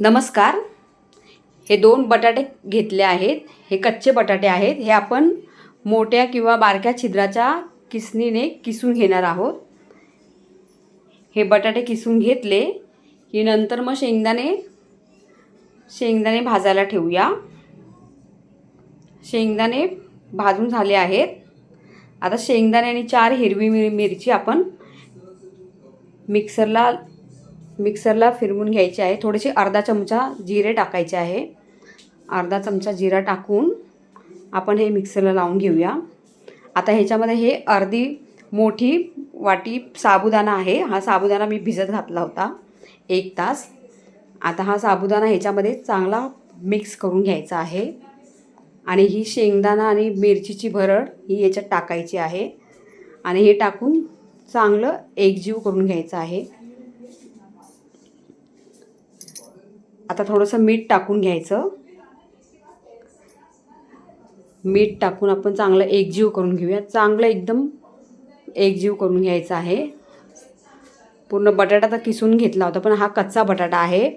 नमस्कार. हे दोन बटाटे घेतले आहेत. हे कच्चे बटाटे आहेत. हे आपण मोठ्या किंवा बारक्या छिद्राच्या किसणीने किसून घेणार आहोत. हे बटाटे किसून घेतले की नंतर मग शेंगदाणे शेंगदाणे भाजायला ठेवूया. शेंगदाणे भाजून झाले आहेत. आता शेंगदाणे आणि चार हिरवी मिरची आपण मिक्सरला मिक्सरला फिरवून घ्यायचे आहे. थोडेसे अर्धा चमचा जिरे टाकायचे आहे. अर्धा चमचा जिरा टाकून आपण हे मिक्सरला लावून घेऊया. आता ह्याच्यामध्ये हे अर्धी मोठी वाटी साबुदाणा आहे. हा साबुदाणा मी भिजत घातला होता एक तास. आता हा साबुदाणा ह्याच्यामध्ये चांगला मिक्स करून घ्यायचा आहे. आणि ही शेंगदाणा आणि मिरचीची भरड ही याच्यात टाकायची आहे. आणि हे टाकून चांगलं एकजीव करून घ्यायचं आहे. आता थोडंसं मीठ टाकून घ्यायचं. मीठ टाकून आपण चांगलं एकजीव करून घेऊया. चांगलं एकदम एकजीव करून घ्यायचं आहे. पूर्ण बटाटा तर किसून घेतला होता पण हा कच्चा बटाटा आहे.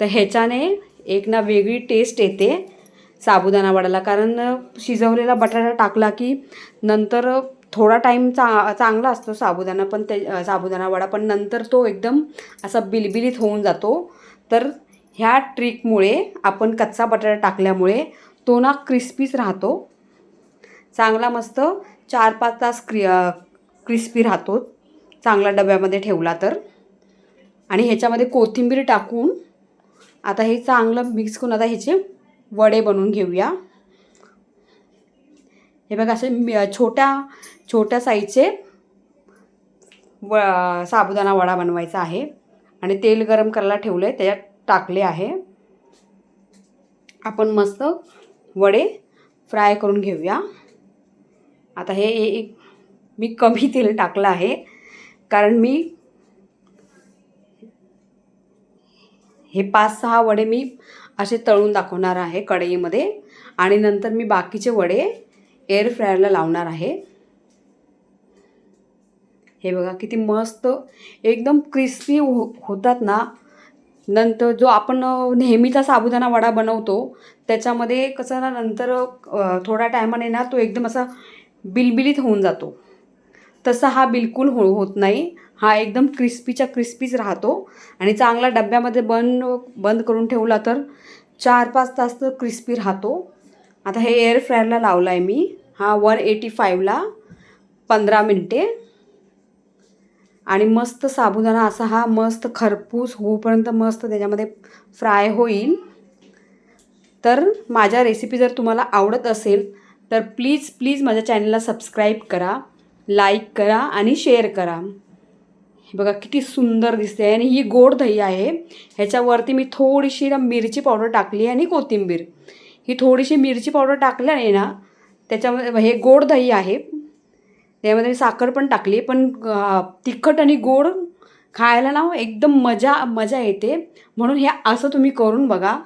तर ह्याच्याने एक ना वेगळी टेस्ट येते साबुदाणा वडाला. कारण शिजवलेला बटाटा टाकला की नंतर थोडा टाईम चा चांगला असतो साबुदाणा पण ते साबुदाणा वडा पण नंतर तो एकदम असा बिलबिलीत होऊन जातो. तर ह्या ट्रिकमुळे आपण कच्चा बटाटा टाकल्यामुळे तो ना क्रिस्पीच राहतो. चांगला मस्त चार पाच तास क्रि क्रिस्पी राहतो. चांगला डब्यामध्ये ठेवला तर. आणि ह्याच्यामध्ये कोथिंबीर टाकून आता हे चांगलं मिक्स करून आता ह्याचे वडे बनवून घेऊया. हे बघा असे छोट्या छोट्या साईजचे व साबुदाणा वडा बनवायचा आहे. आणि तेल गरम करायला ठेवलं आहे त्याच्यात टाकले आहे. आपण मस्त वडे फ्राय करून घेऊया. आता हे एक मी कमी तेल टाकलं आहे. कारण मी हे पाच सहा वडे मी असे तळून दाखवणार आहे कढईमध्ये. आणि नंतर मी बाकीचे वडे एअर फ्रायरला लावणार आहे. हे बघा किती मस्त एकदम क्रिस्पी हो होतात ना. नंतर जो आपण नेहमीचा साबुदाणा वडा बनवतो त्याच्यामध्ये कसं ना नंतर थोड्या टायमाने ना तो एकदम असा बिलबिलीत होऊन जातो. तसा हा बिलकुल हो होत नाही. हा एकदम क्रिस्पीच्या क्रिस्पीच राहतो. आणि चांगला डब्यामध्ये बंद बंद करून ठेवला तर चार पाच तास तर क्रिस्पी राहतो. आता हे एअर फ्रायरला लावला आहे मी. हा वन एटी फाईव्हला पंधरा मिनटे. आणि मस्त साबुदाणा असा हा मस्त खरपूस होऊपर्यंत मस्त त्याच्यामध्ये फ्राय होईल. तर माझ्या रेसिपी जर तुम्हाला आवडत असेल तर प्लीज प्लीज माझ्या चॅनलला सबस्क्राईब करा लाईक करा आणि शेअर करा. हे बघा किती सुंदर दिसते आणि ही गोड दही आहे. ह्याच्यावरती मी थोडीशी ना मिरची पावडर टाकली आणि कोथिंबीर. ही थोडीशी मिरची पावडर टाकल्याने ना त्याच्यामध्ये हे गोड दही आहे. त्यामध्ये मी साखर पण टाकली पण तिखट आणि गोड खायला ना एकदम मजा मजा येते. म्हणून हे असं तुम्ही करून बघा.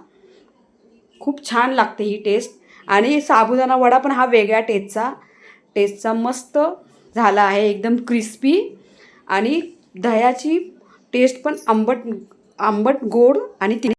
खूप छान लागते ही टेस्ट आणि साबुदाणा वडा पण हा वेगळ्या टेस्टचा टेस्टचा मस्त झाला आहे एकदम क्रिस्पी आणि दह्याची टेस्ट पण आंबट आंबट गोड आणि ती